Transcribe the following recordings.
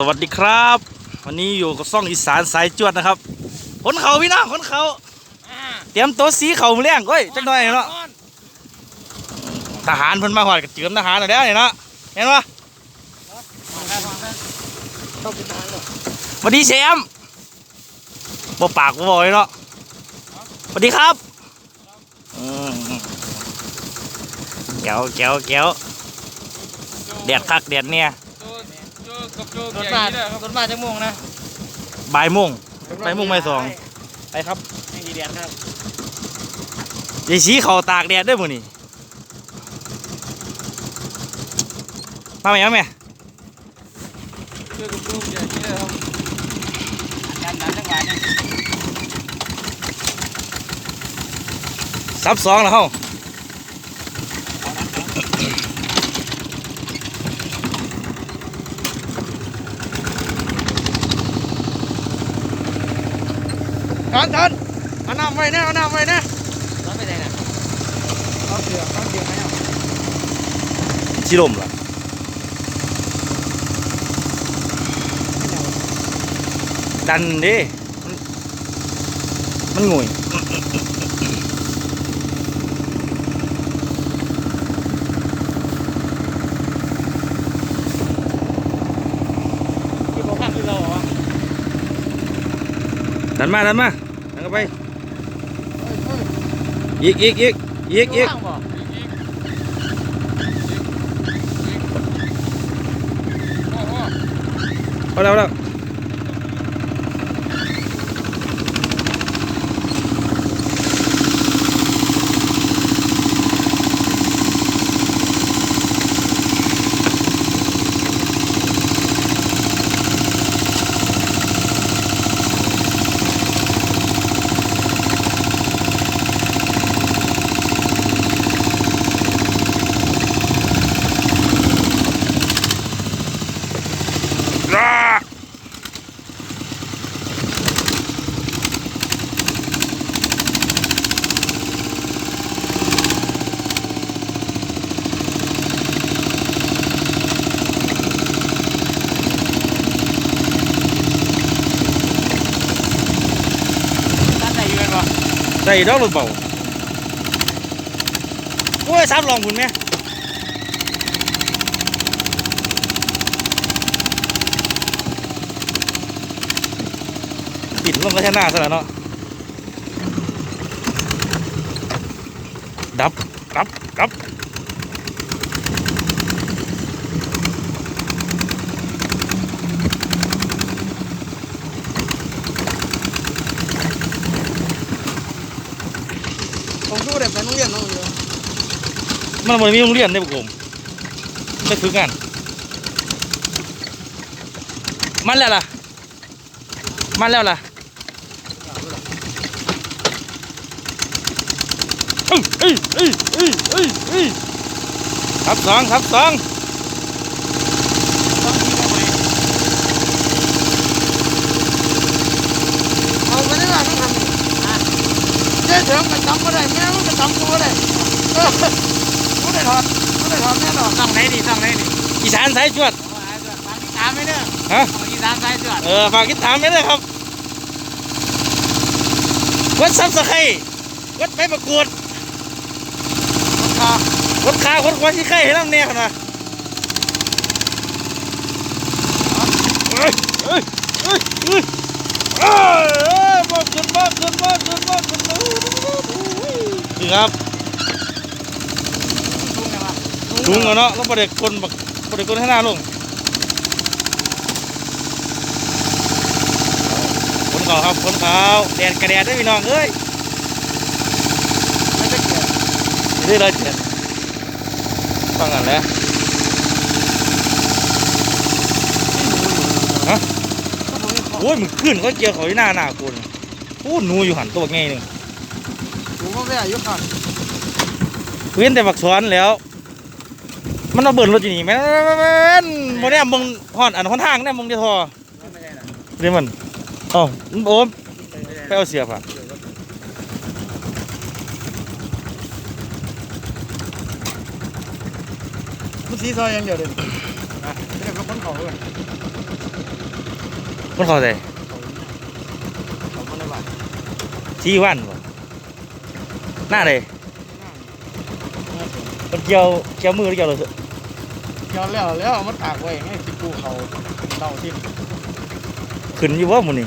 สวัสดีครับ วันนี้อยู่กับซ่องอีสานสายจวดนะครับขนเขาพี่น้องขนเขาเตรียมตัวสีเขามาเลี้ยงเฮ้ยจังหน่อยเนาะทหารเพิ่นมาหอดกับเจือมทหารหน่อยแล้วเนี่ยเนาะเห็นปะสวัสดีแชมป์บ่ปากบ่บอกเลยเนาะสวัสดีครับอืมแก้วแก้วแก้วแดดคักแดดเนี่ย รถมารถมาจะม่วงนะบ่ายโมงบ่ายโมงบ่ายสองไปครับยังดีเดียนครับยายสีเขาตากแดดด้วยมื้อนี่มาไหมมาไหมเชื่อกับลูกอย่างนี้เลยครับดันดันจังหวะเนี่ยซับสองแล้วเฮา ทันทันเอาน้ำไว้นะเอาน้ำไว้นะน้ำไปไหนนะเอาเสือเอาเสือไหมเอาชิลมล่ะดันดิมันมันงุยคือบอกข้างคือเราเหรอวะดันมาดันมาดัน เข้าไปอีกอีกอีกอีกอีกข้างบ่เอาแล้วเอาแล้ว ใส่ดอกรถเบาโอ้ยซับลองคุณแม่ปิดลงก็ชนะซะแล้วเนาะดับดับดับ สู้เด็กไปโรงเรียนน้องอยู่มันบ่ได้มีโรงเรียนในบุกผมไม่ฝึกงานมันแล้วล่ะ มันแล้วล่ะเอ้ยเอ้ยเอ้ยเอ้ยเอ้ยอ้ยทับสองทับสองมีเข้าไปเอาไปได้ไหมต้องทำอะ เจ๊เถิงกันจำก็ได้แม่มันก็จำกูก็ได้เออกูได้ถอดกูได้ถอดแน่นอนต้องไหนดีต้องไหนดีอีสานสายจวดฝากติดตามไม่เด้อฮะของอีสานสายจวดเออฝากติดตามไว้ด้วยครับกดซับสไครต์กดไปประกวดค่ะกดขากดควันที่ใครให้น้ำแน่ขนาดเอ้ยเอ้ยเอ้ยเอ้ยเอ้ยเอ้ยมากขึ้นมากขึ้นมากขึ้นมาก ขึ้นนี่ครับลุงเอเนาะแล้วประเด็กคนบักประเด็กคนให้หน้าลงคนเขาครับคนเขาแดดกระแดดได้พี่น้องเอ้ยไม่ได้เกี่ยวนี่เลยเจ็ดฟังกันแล้วโอ้ยมึงขึ้นเขาเจียวเขาที่หน้าหน้ากูนี่โอ้หนูอยู่หันตัวไงหนึ่ง ลุงก็ไม่อายุขันเว้นแต่บักสวนแล้ว มันเอาเบิร์นรถอยู่นี่แม่นโมเนี่ยมึงหอนอันหอนทางเนี่ยมึงจะทอไม่ได้หรอเดี๋ยวมันอ๋อมึงโอมไปเอาเสียบอะมันสีซอยอย่างเดียวเด่นอะไม่ได้เป็นคนเขาเลยคนเขาใส่เขาไม่ได้บ้านที่วันบ่ หน้าเลยมันเกี่ยวเกี่ยวมือหรือเกี่ยวอะไรเกี่ยวแล้วแล้วเอามันตากไว้ไงสิปูเขาเล่าที่ขึ้นอยู่ว่าหมันนี่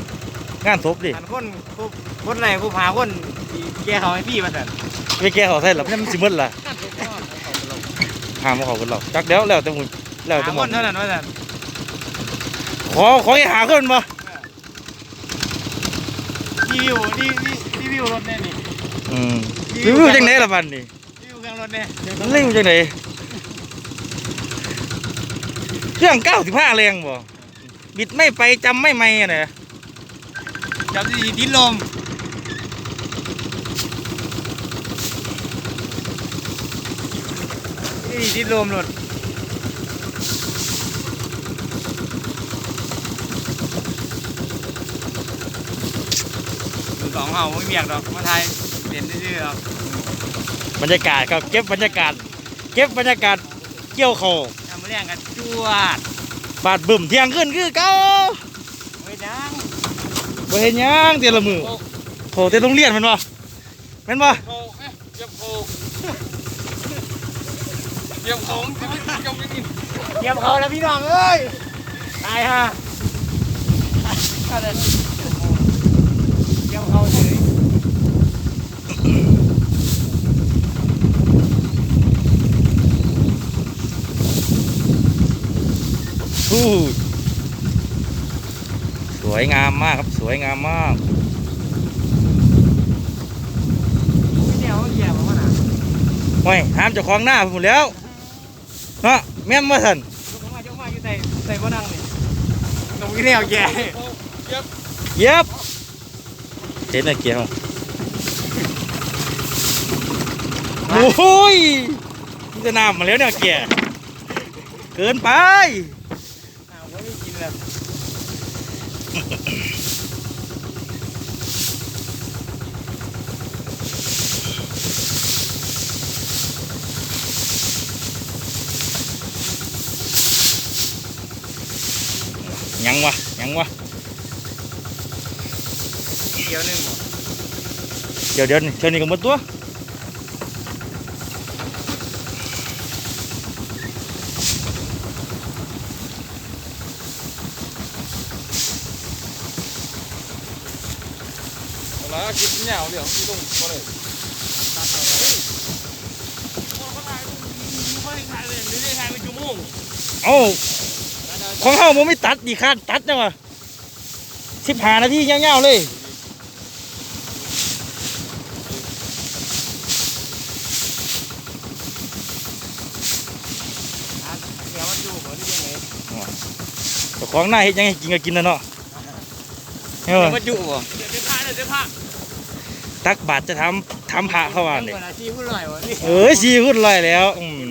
งานศพดิอันคนผู้คนไหนผู้พาคนที่แกเขาให้พี่มาแต่นไปแก้เขาใส่หรอนี่มันสิหมืดล่ะหามมาเขากันหรอกจักแล้วแล้วแต่มึงแล้วแต่หามึคงนเท่านั้นว่าแต่นขอขอให้หาคนบ่รีวิวรีวิวรีวิวรถแน่นี่ อืมรีวิวจังไหนล่ะบัดนี่รีวิวเครื่องรถแน่รีวิวจังไหนเครื่อง95แรงบ่บิดไม่ไปจำไม่ไม่อะนะจับดีดินลมนี่ดินลมรถมือสองเฮาไม่เมียกดอกมาไทย เด่นซื่อๆครับบรรยากาศครับเก็บบรรยากาศ เก็บบรรยากาศเกี่ยวเขาทำมาเรียงกันจวดบาดบึ้มเที่ยงขึ้นคือเก่าไว้จังบ่เห็นหยังเตียละมือโถเตียโรงเรียนแมันบ่แม่นบ่โคเอ๊ะเยี่ยมโคเยี่ยมของที่ไม่เยี่ยมไม่กินเตรียมเขาแล้วพี่น้องเอ้ยตายฮะเตรียมเขาเฉย อู้ส วยงามมากครับ สวยงามมากพี่เดียวแย่มาขนาดโอ้ยห้ามเจ้าของหน้าผมแล้วเนาะแม่นบ่ท่านยกมายกมาอยู่ใส่ใส่บ่นั่งนี่ตรงพี่เดียวแย่เย็บเห็นน่ะเกี่ยวโอ้ยมันจะน้ำมาแล้วเนี่ยเกี่ยเกินไป อ้าวไม่กินแล้ว ยังวะยังวะเดียวหนึงบ่เดี๋ยว ของเฮามันไม่ตัดดีคาดตัดจังวะสิบห้านาทียาวๆเลยเดี๋ยวมันอยู่บ่ที่ยังไงเจ้าของหน้าเฮ็ดยังไงกินก็กินนะเนาะเออมันอยู่บ่เดี๋ยวเดี๋ยวผ้าเดี๋ยวเดี๋ยวผ้าตักบาทจะทำทำพระเข้ามาเนี่ยอาชีพผู้ลอยบ่นี่เอ้ยชีหุ่นลอยแล้วอืมนี่มันสิ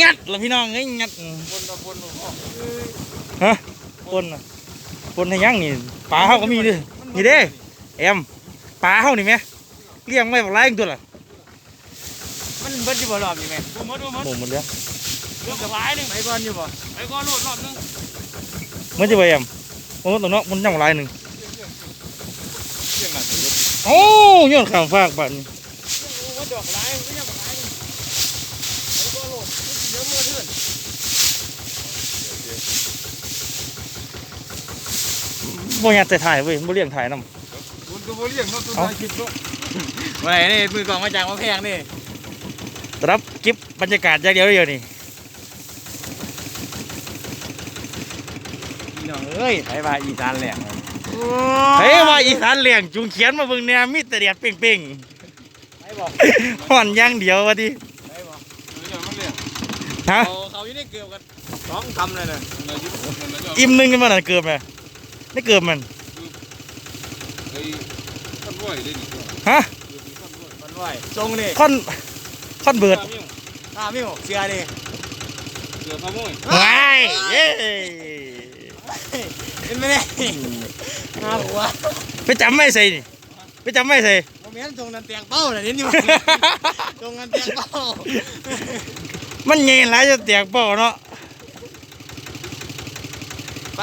งัดแล้วพี่น้องเอ้ยงัดอืมบนตะบนหลวงพ่อฮะปนน่ะปนให้ยังนี่ปลาเฮาก็มีด้วยนี่เด้แอมปลาเฮานี่แหมเลี้ยงไว้บักหลายจังตัวล่ะมันเบิดอยู่บ่รอบนี่แม่บ่หมดบ่หมดหมดหมดแล้วเรื่องกับหลายหนึงไปก่อนอยู่บ่ไปก่อนโลดรอบหนึงมันจะไปแอมโอ้ตัวเนาะมันยังบักหลายหนึงเรื่องหนักสุดโอ้ย้อนข้างฟากบัดนี้ว่าดอกหลายไม่ใช่ดอกหลายนี่ไปก่อนโลด เดี๋ยวมือเทื่อนบ่อยากแต่ถ่ายเว้ยบ่เลี้ยงถ่ายนำบนตัวเลี้ยงเนาะตัวตายคิดเนาะไว้นี่มือกองมาจากมาแพงนี่รับเก็บบรรยากาศอย่างเดียวเดียวนี่พี่น้องเอ้ยไปว่าอีสานแหลงเฮ้ยว่าอีสานเลี้ยงจุงเขียนมาเบิ่งเนี่ยมีแต่แดดเปร่งไปบอกๆห่อนอย่างเดียวว่าดิไปบอกเดี๋ยวมันเลี้ยง ฮะเขาเขาอยู่ในเกลือกันสองคำเลยนะมันยึดมันแล้วอิ่มหนึงกันมาน่ะเกือบแม่ได้เกือบมัน ไอ้ท่านไหวได้ดิฮะมันไหวทรงนี่ค่อนค่อนเบิดข้ามิวเสียดิเสือพะโมยว้ายเย้เห็นไหมเนี่ยหน้าหัวไปจำไม่ใส่นี่ไปจำไม่ใส่โมเมนต์ตรงนั้นเตียงเป้าน่ะเห็นอยู่ตรงนั้นเตียงเป้า มันเงินหลายจะแตกเปล่าเนาะ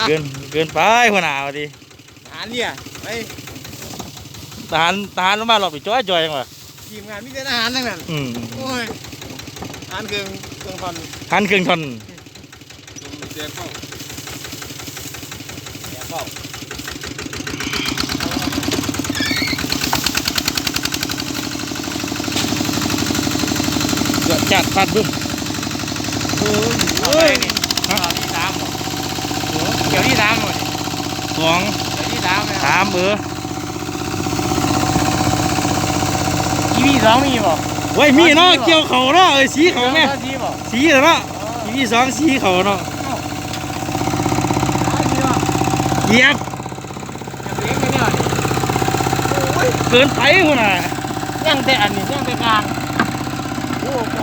เกินเกินไปหัวหน้าพอดีหาเนี่ยไปทหารทหารลงมาหลอกไปจ้อยจอยจังวะทีมงานมีแต่ทหารทั้งนั้นอืมโอ้ยทหารเครื่องเครื่องพันทหารเครื่องทนเสียเข้าเสียเข้าเกิดจัดฟาดบึ้ม เฮ้ยนี่ข่าวที่สามบ่เดี๋ยวที่สามบ่นี่สองเดี๋ยวที่สามเลยสามเอออีพีสองมีบ่เว้ยมีเนาะเกี่ยวเขาเนาะเอ้ยสีเขาแม่สีบ่สีเนาะอีพีสองสีเขาเนาะสีบ่เหยียบเลี้ยงกันเนี่ยโอ้ยเกินไปหัวหน้ายังแต่อันนี้ยังแต่กลางโอ้โห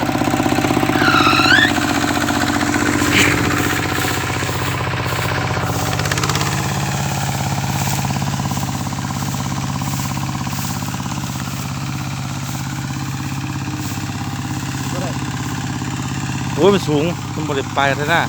โอ้ยมันสูงมันบริปลายกันนะ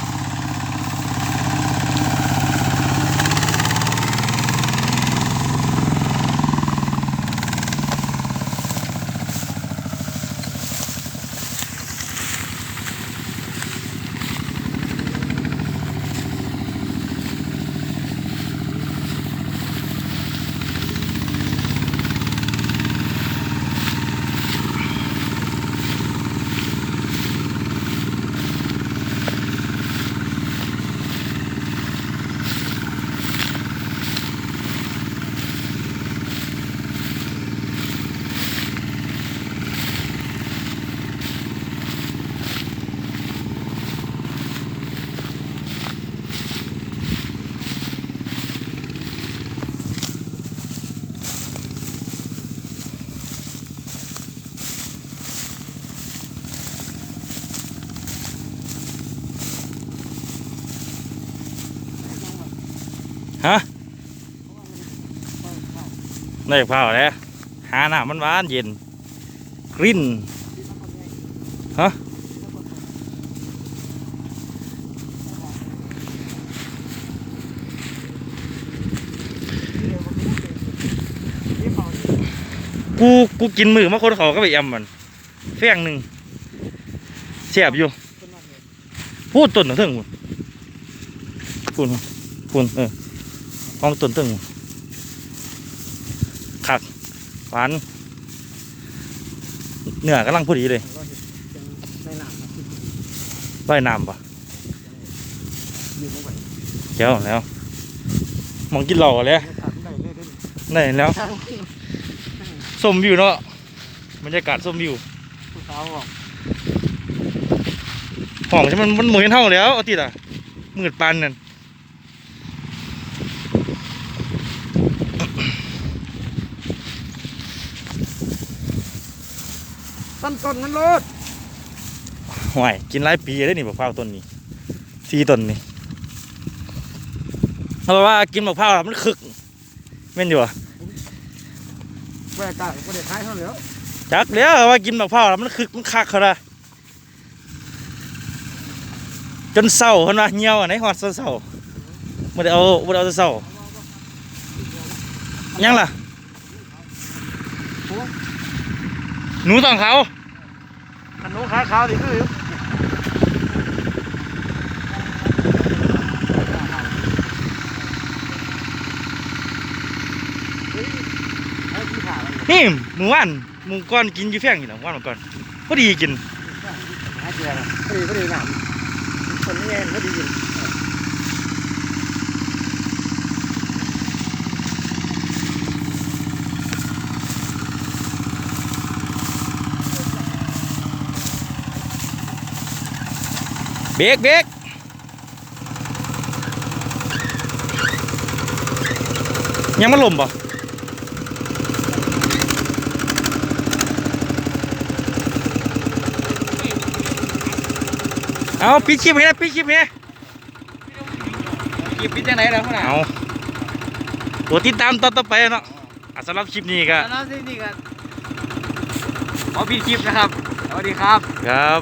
ฮะได้เผาแล้วหาหน้ามันหวานเย็นกลิ่นฮะกูกูกินมือมาคนเขาก็ไปยำมันเฟี้ยงหนึ่งเสียบอยู่พูดต้นถึงพูดพูดเออ ห้องต้นถึงคักหวานเนื้อกำลังพอดีเลยในหนังว่ายน้ำปะยืนลงไปเจ้าแล้วมองกินเหล่าแล้วขาดได้เลยเด้อได้แล้วส้มวิวเนาะบรรยากาศส้มวิวผู้สาวบอกห้องใช่มันมันเหมือนเท่าแล้วเอาติดอะมืดปานนั่น ต้นต้นนั้นโลดห่วยกินหลายปีได้นี่บักพร้าวต้นนี้สี่ต้นนี่เพราะว่ากินบักพร้าวแล้วมันคึกแม่นอยู่อะแหวกกาก็ได้ขายเท่าเหลือจักแล้วว่ากินบักพร้าวแล้วมันคึกมันคักเขาละจนเศร้าเห็นว่าเหี่ยวอันไหนหอดเศร้าๆบ่ได้เอาบ่ได้เอาแต่เศร้ายังล่ะ หนูต้องเขาขนมขายขาวดิคือนี่หมูว่านหมูก้อนกินอยู่เฟี้ยงอยู่แล้วว่านหมูก้อนพอดีกินหาเจอพอดีพอดีหนามคนนี้เองพอดีกิน เบรกเบรกยังมันลมป่ะเอาปิดคลิปให้นะปิดคลิปให้นะกินเป็นจังไหนล่ะพ่อหนาเอาตัวติดตามตอนต่อไปเนาะอะสำหรับคลิปนี้ก็แล้วนี่นี่กันขอปิดคลิปนะครับ สวัสดีครับ ครับ